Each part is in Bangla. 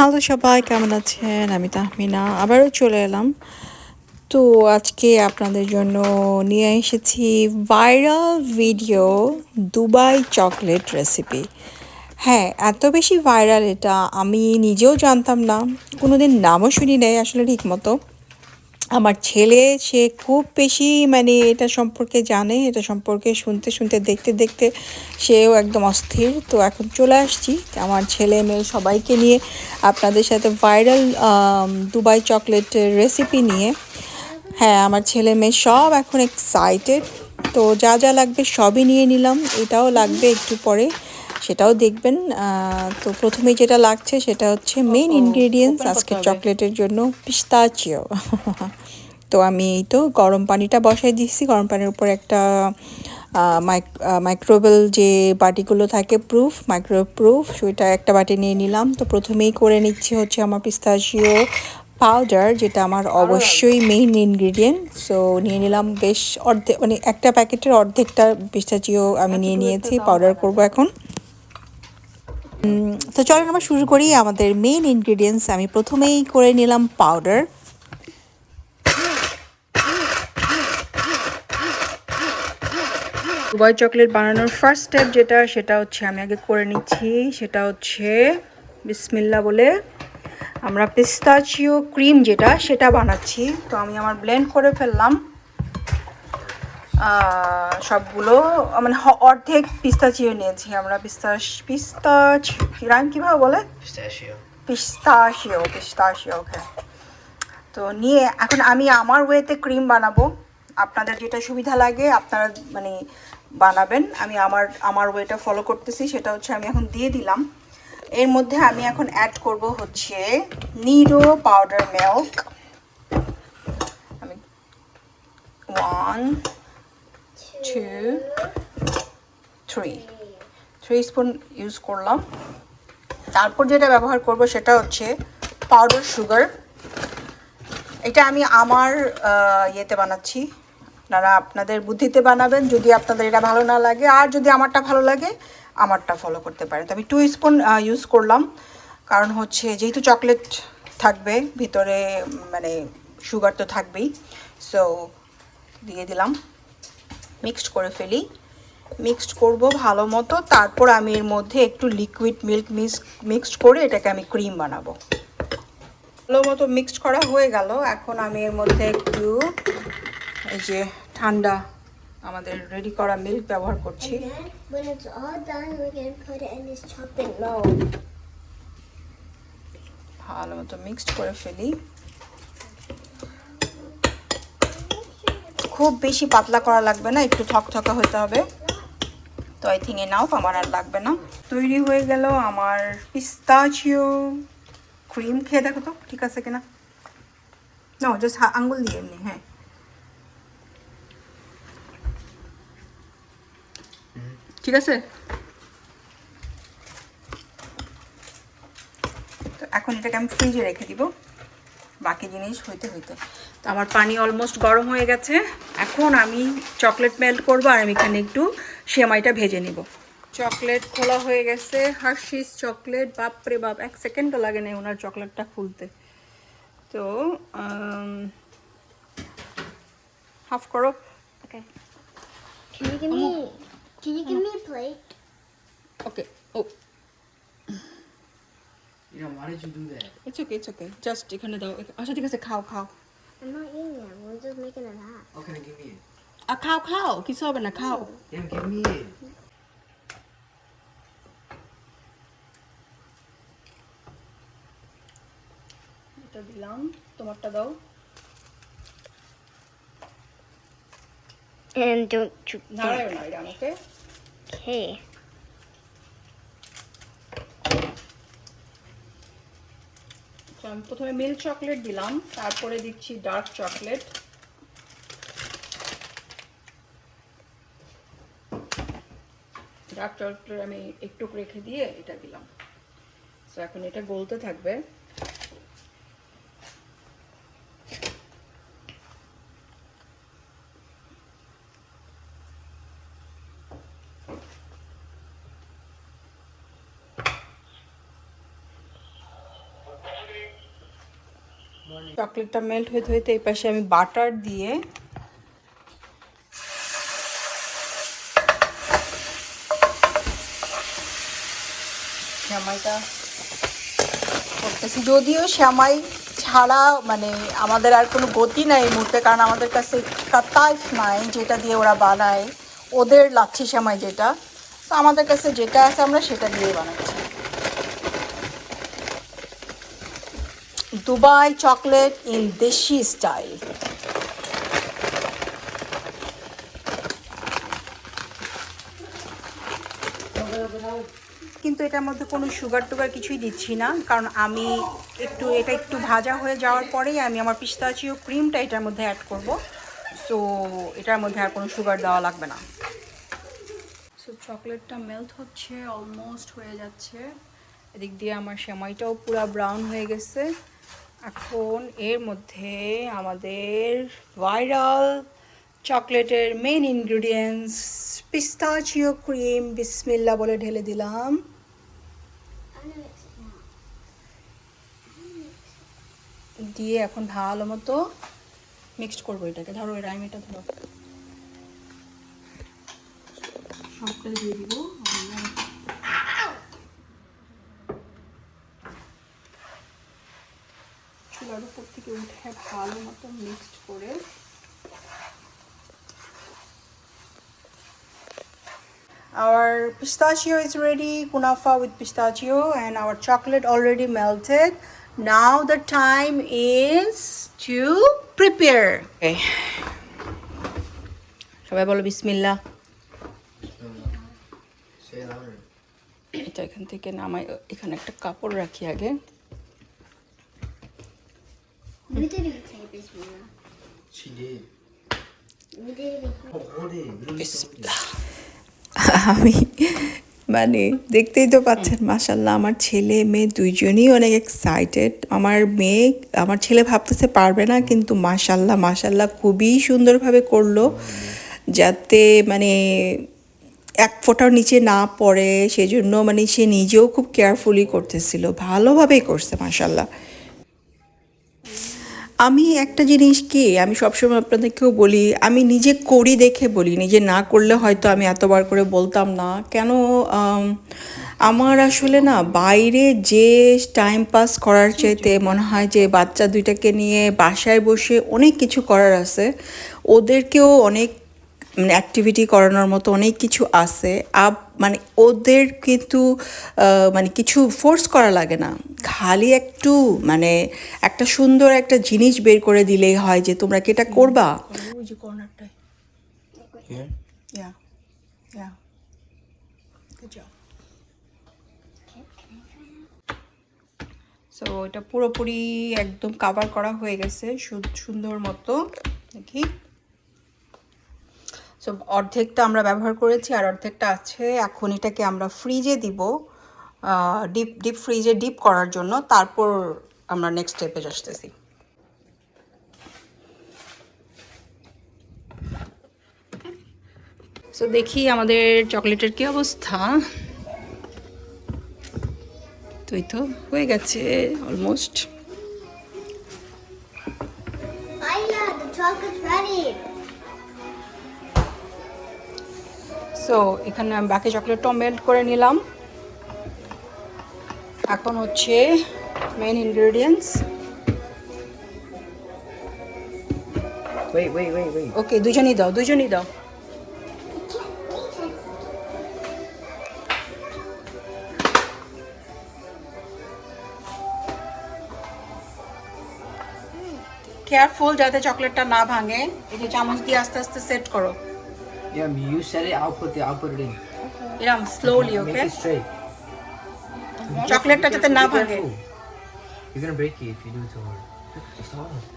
হ্যালো সবাই, কেমন আছেন? আমি তাহমিনা, আবারও চলে এলাম। তো আজকে আপনাদের জন্য নিয়ে এসেছি viral video Dubai chocolate recipe. হ্যাঁ এত বেশি ভাইরাল এটা আমি নিজেও জানতাম না। কোনোদিন নামও শুনি নাই আসলে ঠিক মতো আমার ছেলে, সে খুব বেশি মানে এটা সম্পর্কে জানে, এটা সম্পর্কে শুনতে শুনতে, দেখতে দেখতে সেও একদম অস্থির। তো এখন চলে আসছি। আমার ছেলে মেয়ে সবাইকে নিয়ে আপনাদের সাথে ভাইরাল দুবাই চকলেটের রেসিপি নিয়ে। হ্যাঁ আমার ছেলে মেয়ে সব এখন এক্সাইটেড তো যা যা লাগবে সবই নিয়ে নিলাম। এটাও লাগবে একটু পরে। সেটাও দেখবেন। তো প্রথমে যেটা লাগছে সেটা হচ্ছে মেন ইনগ্রেডিয়েন্টস আজকে চকলেটের জন্য পিস্তাচিও তো আমি এই তো গরম পানিটা বসাই দিচ্ছি গরম পানির উপর একটা মাইক্রোওয়েল যে বাটিগুলো থাকে প্রুফ মাইক্রোওয়েভ প্রুফ সেটা একটা বাটি নিয়ে নিলাম। তো প্রথমেই করে নিচ্ছি হচ্ছে আমার পিস্তাচিও পাউডার যেটা আমার অবশ্যই মেইন ইনগ্রিডিয়েন্ট সো নিয়ে নিলাম বেশ অর্ধেক মানে একটা প্যাকেটের অর্ধেকটা পিস্তাচিও আমি নিয়ে নিয়েছি পাউডার করব এখন। তো চলেন আমরা শুরু করি আমাদের মেইন ইনগ্রিডিয়েন্টস আমি প্রথমেই করে নিলাম পাউডার দুবাই চকলেট বানানোর ফার্স্ট স্টেপ যেটা, সেটা হচ্ছে আমি আগে করে নিচ্ছি। সেটা হচ্ছে বিসমিল্লা বলে আমরা পিস্তাচিও ক্রিম যেটা, সেটা বানাচ্ছি। তো আমি আমার ব্লেন্ড করে ফেললাম। সবগুলো মানে অর্ধেক পিস্তাচিও নিয়েছি আমরা পিস্তাচ পিস্তাচ রান কীভাবে বলে? পিস্তাশিও পিস্তাশিও ওকে তো নিয়ে এখন আমি আমার ওয়েতে ক্রিম বানাবো। আপনাদের যেটা সুবিধা লাগে আপনারা মানে বানাবেন। আমি আমার আমার ওয়েটা ফলো করতেছি সেটা হচ্ছে আমি এখন দিয়ে দিলাম। এর মধ্যে আমি এখন অ্যাড করব হচ্ছে নিরো পাউডার মিল্ক আমি one two three three spoon use করলাম। তারপর যেটা ব্যবহার করব সেটা হচ্ছে পাউডার সুগার এটা আমি আমার ইয়েতে বানাচ্ছি। আপনারা আপনাদের বুদ্ধিতে বানাবেন। যদি আপনাদের এটা ভালো না লাগে, আর যদি আমারটা ভালো লাগে, আমারটা ফলো করতে পারেন। তো আমি টু স্পুন ইউজ করলাম। কারণ হচ্ছে যেহেতু চকলেট থাকবে, ভিতরে মানে সুগার তো থাকবেই। সো দিয়ে দিলাম। মিক্সড করে ফেলি। মিক্সড করব ভালো মতো। তারপর আমি এর মধ্যে একটু লিকুইড মিল্ক মিক্স মিক্সড করে এটাকে আমি ক্রিম বানাবো। ভালো মতো মিক্সড করা হয়ে গেল। এখন আমি এর মধ্যে একটু এই যে ঠান্ডা আমাদের রেডি করা মিল্ক ব্যবহার করছি। ভালো মতো মিক্সড করে ফেলি। খুব বেশি পাতলা করা লাগবে না, একটু থকথকা হতে হবে। তো আই থিঙ্ক নাও আমার আর লাগবে না। তৈরি হয়ে গেল আমার পিস্তাচিও ক্রিম খেয়ে দেখো তো, ঠিক আছে কিনা? না জাস্ট আঙ্গুল দিয়ে এমনি হ্যাঁ। ঠিক আছে? তো এখন এটাকে আমি ফ্রিজে রেখে দিব। বাকি জিনিস হইতে হইতে। তো আমার পানি অলমোস্ট গরম হয়ে গেছে। এখন আমি চকলেট মেল্ট করব আর আমি এখানে একটু সেমাইটা ভেজে নিব। চকলেট খোলা হয়ে গেছে। হার্শিস চকলেট বাপরে বাপ এক সেকেন্ডও লাগে না ওনার চকলেটটা খুলতে। তো হাফ করো। ওকে Can you give me? Can you give me a plate? Okay O Yeah, why did you do that? It's okay it's okay just এখানে দাও আচ্ছা ঠিক আছে খাও খাও I'm not eating them. We're just making it hot. Okay, then give me it. আর খাও খাও কিছু হবে না খাও Yeah, give me it. এটা দিলাম তোমারটা দাও And don't you? নাড়াও না আমি, প্রথমে মিল্ক চকলেট দিলাম, তারপরে দিচ্ছি ডার্ক চকলেট। ডার্ক চকলেট আমি একটু রেখে দিয়ে এটা দিলাম। তো এখন এটা গলতে থাকবে। চকলেটটা মেল্ট হইতে হইতে এই পাশে আমি বাটার দিয়ে শ্যামাইটা করতেছি। যদিও শ্যামাই ছাড়া মানে আমাদের আর কোনো গতি নাই এই মুহূর্তে, কারণ আমাদের কাছে কাতাইফ নাই যেটা দিয়ে ওরা বানায়। ওদের লাচ্ছি শ্যামাই যেটা, তো আমাদের কাছে যেটা আছে আমরা সেটা দিয়ে বানাচ্ছি। Dubai chocolate in desi style. কিন্তু এটার মধ্যে কোনো সুগার টুগার কিছুই দিচ্ছি না কারণ আমি একটু এটা একটু ভাজা হয়ে যাওয়ার পরেই আমি আমার পিস্তাচিও ক্রিমটা এটার মধ্যে অ্যাড করব। সো এটার মধ্যে আর কোনো সুগার দেওয়া লাগবে না। সো চকলেটটা মেল্ট হচ্ছে অলমোস্ট হয়ে যাচ্ছে। এদিক দিয়ে আমার সেমাইটাও পুরো ব্রাউন হয়ে গেছে। এখন এর মধ্যে আমাদের ভাইরাল চকলেটের মেন ইনগ্রিডিয়েন্টস পিস্তাচিও ক্রিম বিসমিল্লা বলে ঢেলে দিলাম. দিয়ে এখন ভালো মতো মিক্সড করব এটাকে। ধরো, এই রাইমিটা ধরো। সবটা দিয়ে দিব। উপর থেকে উঠে ভালো মতো মিক্সড করে Our pistachio is ready, kunafa with pistachio, and our chocolate already melted. Now the time is to prepare. Okay. সবাই বলো বিসমিল্লাহ. এটা এখান থেকে নামাই এখানে একটা কাপড় রাখি আগে আমি মানে দেখতেই তো পাচ্ছেন মাসাল্লাহ আমার ছেলে, মেয়ে দুইজনই অনেক এক্সাইটেড আমার মেয়ে, আমার ছেলে ভাবতেছে পারবে না, কিন্তু মাসাল্লাহ মাসাল্লাহ খুবই সুন্দরভাবে করল। যাতে মানে এক ফোঁটাও নিচে না পড়ে, সেজন্য মানে সে নিজেও খুব কেয়ারফুলি করতেছিল। ভালোভাবেই করছে মাসাল্লাহ আমি একটা জিনিস কি আমি সবসময় আপনাদেরকেও বলি আমি নিজে করি দেখে বলি নিজে না করলে হয়তো আমি এতবার করে বলতাম না। কেন আমার আসলে না বাইরে যে টাইম পাস করার চাইতে মনে হয় যে বাচ্চা দুইটাকে নিয়ে বাসায় বসে অনেক কিছু করার আছে। ওদেরকেও অনেক মানে অ্যাক্টিভিটি করানোর মতো অনেক কিছু আছে। আপ মানে ওদের কিন্তু মানে কিছু ফোর্স করা লাগে না। খালি একটু মানে একটা সুন্দর একটা জিনিস বের করে দিলেই হয় যে তোমরা কি এটা করবা? ওই যে কর্নারটায়। Here? গুড জব সো এটা পুরোপুরি একদম কাভার করা হয়ে গেছে সু- সুন্দর মতো। দেখি। সো অর্ধেকটা আমরা ব্যবহার করেছি আর অর্ধেকটা আছে। এখন এটাকে আমরা ফ্রিজে দিব ডিপ ডিপ ফ্রিজে ডিপ করার জন্য। তারপর আমরা নেক্সট স্টেপে আসতেছি সো দেখি আমাদের চকলেটের কি অবস্থা। তো এই তো হয়ে গেছে অলমোস্ট সো এখানে আমি বাকি চকলেটটাও মেল্ট করে নিলাম। এখন হচ্ছে মেন ইনগ্রেডিয়েন্টস. ওকে দুজনই দাও দুজনই দাও। কেয়ারফুল যাতে চকলেটটা না ভাঙে। এই যে চামচ দিয়ে আস্তে আস্তে সেট করো। Yeah, you said it. I'll put the. I'll put it in. এরম slowly Make okay it straight. চকলেটটা যাতে না Be ভাঙে careful. You're gonna break it if you do it too hard. It's hard.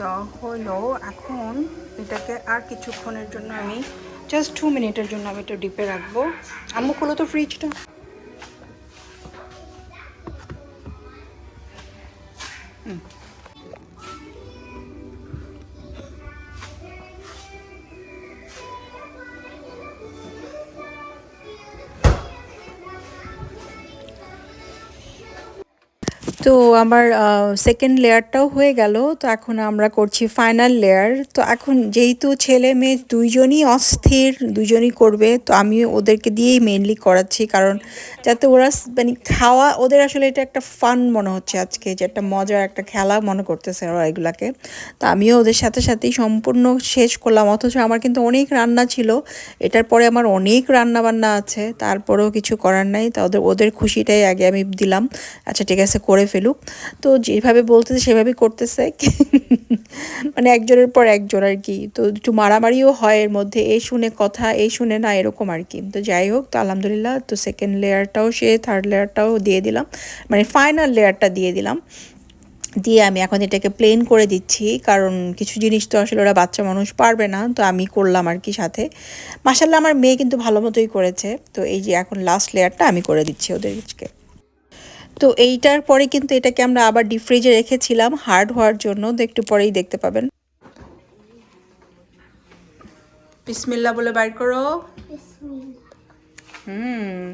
দেওয়া হলো। এখন এটাকে আর কিছুক্ষণের জন্য আমি জাস্ট টু মিনিটের জন্য আমি একটু ডিপে রাখব। আম্মু, খোলো তো ফ্রিজটা তো আমার সেকেন্ড লেয়ারটাও হয়ে গেল, তো এখন আমরা করছি ফাইনাল লেয়ার তো এখন যেহেতু ছেলে মেয়ে দুইজনই অস্থির দুজনই করবে, তো আমি ওদেরকে দিয়েই মেনলি করাচ্ছি, কারণ যাতে ওরা মানে খাওয়া, ওদের আসলে এটা একটা ফান মনে হচ্ছে আজকে, যে একটা মজার একটা খেলা মনে করতেছে ওরা এগুলাকে। তো আমিও ওদের সাথে সাথেই সম্পূর্ণ শেষ করলাম, অথচ আমার কিন্তু অনেক রান্না ছিল, এটার পরে আমার অনেক রান্না বান্না আছে, তারপরেও কিছু করার নাই, তা ওদের ওদের খুশিটাই আগে আমি দিলাম। আচ্ছা ঠিক আছে, করে ফেলুক। তো যেভাবে বলতেছে সেভাবে করতেছে। মানে একজনের পর একজন আর কি। তো একটু মারামারিও হয় এর মধ্যে। এই শুনে কথা এই শুনে না, এরকম আর কি। তো যাই হোক, তো আলহামদুলিল্লাহ, তো সেকেন্ড লেয়ারটাও সে থার্ড লেয়ারটাও দিয়ে দিলাম। মানে ফাইনাল লেয়ারটা দিয়ে দিলাম। দিয়ে আমি এখন এটাকে প্লেন করে দিচ্ছি। কারণ কিছু জিনিস তো আসলে ওরা বাচ্চা মানুষ পারবে না। তো আমি করলাম আর কি সাথে। মাসাল্লাহ আমার মেয়ে কিন্তু ভালো মতোই করেছে। তো এই যে এখন লাস্ট লেয়ারটা আমি করে দিচ্ছি ওদেরকে। তো এইটার পরে কিন্তু এটাকে আমরা আবার ডিপ ফ্রিজে রেখেছিলাম হার্ড হওয়ার জন্য। তো একটু পরেই দেখতে পাবেন। বিসমিল্লা বলে বাইর করো। হুম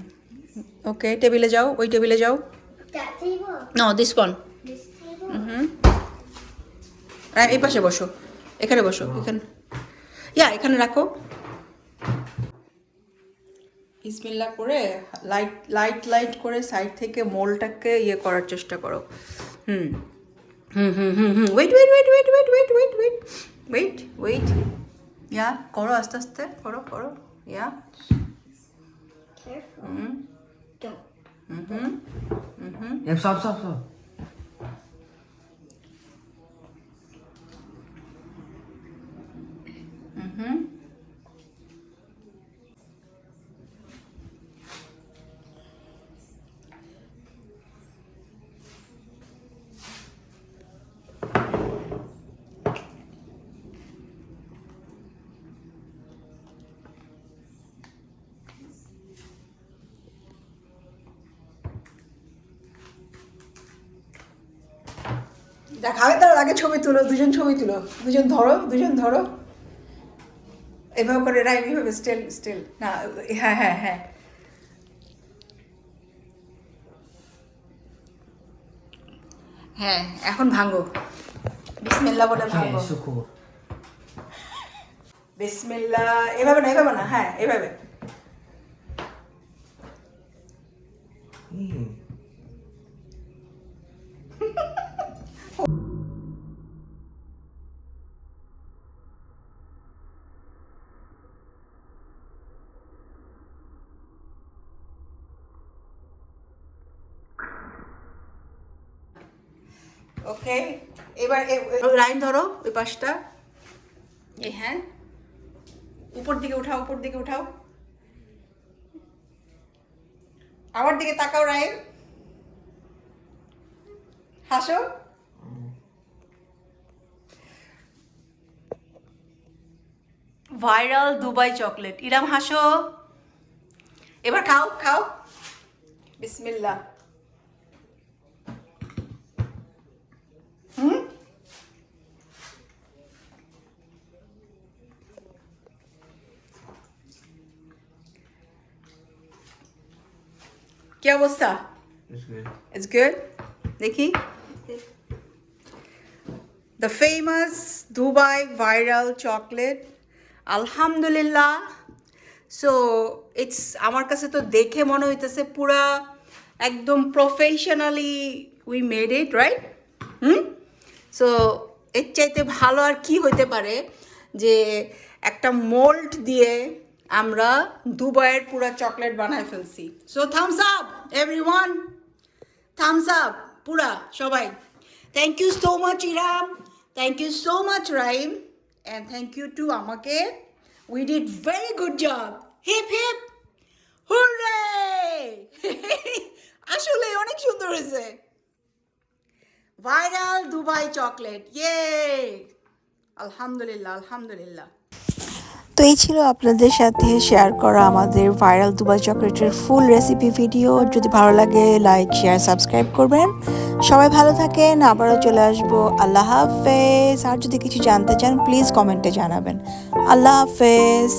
ওকে টেবিলে যাও ওই টেবিলে যাও. নো দিস ওয়ান হুম এই পাশে বসো। এখানে বসো এখানে। ইয়া এখানে রাখো। বিসমিল্লা করে লাইট লাইট লাইট করে সাইড থেকে মোলটাকে ইয়ে করার চেষ্টা করো। হুম। হুম হুম হুম হুম। Wait wait wait wait wait wait wait wait wait wait ইয়া করো আস্তে আস্তে করো করো। ইয়া। হুম। হুম. হুম হুম। হুম সব সব stop, দেখাবে তার আগে ছবি তুলো দুজন ছবি তুলো। দুজন ধরো দুজন ধরো। এভাবে করে রাইম এভাবে স্টিল স্টিল না হ্যাঁ হ্যাঁ হ্যাঁ। হ্যাঁ এখন ভাঙো। বিসমিল্লা বলে ভাঙো। Yeah, so বিসমিল্লা এভাবে না এভাবে না হ্যাঁ এভাবে। Mm. ওকে এবার লাইন ধরো ওই পাশটা। এই হ্যাঁ। উপর দিকে উঠাও উপর দিকে উঠাও। আমার দিকে তাকাও রাইম হাসো। Viral Dubai chocolate. ইরাম হাসো। এবার খাও খাও। বিসমিল্লাহ। অবস্থা It's good. দেখি the famous Dubai viral chocolate আলহামদুলিল্লাহ সো ইটস আমার কাছে তো দেখে মনে হইতেছে পুরা একদম professionally we made it right hmm? So এর চাইতে ভালো আর কি হইতে পারে যে একটা মোল্ড দিয়ে আমরা দুবাইয়ের পুরা চকলেট বানায় ফেলছি। So thumbs up everyone thumbs up পুরা, সবাই। Thank you so much Iram thank you so much Raim and thank you too আমাকে। We did very good job hip hip hooray! আসলে অনেক সুন্দর হয়েছে। ভাইরাল দুবাই চকলেট ইয়ে আলহামদুলিল্লাহ আলহামদুলিল্লাহ তো এই ছিল আপনাদের সাথে শেয়ার করা আমাদের ভাইরাল দুবাই চকলেটের ফুল রেসিপি ভিডিও যদি ভালো লাগে লাইক শেয়ার সাবস্ক্রাইব করবেন। সবাই ভালো থাকেন, আবারও চলে আসব। আল্লাহ হাফেজ। আর যদি কিছু জানতে চান প্লিজ কমেন্টে জানাবেন। আল্লাহ হাফেজ।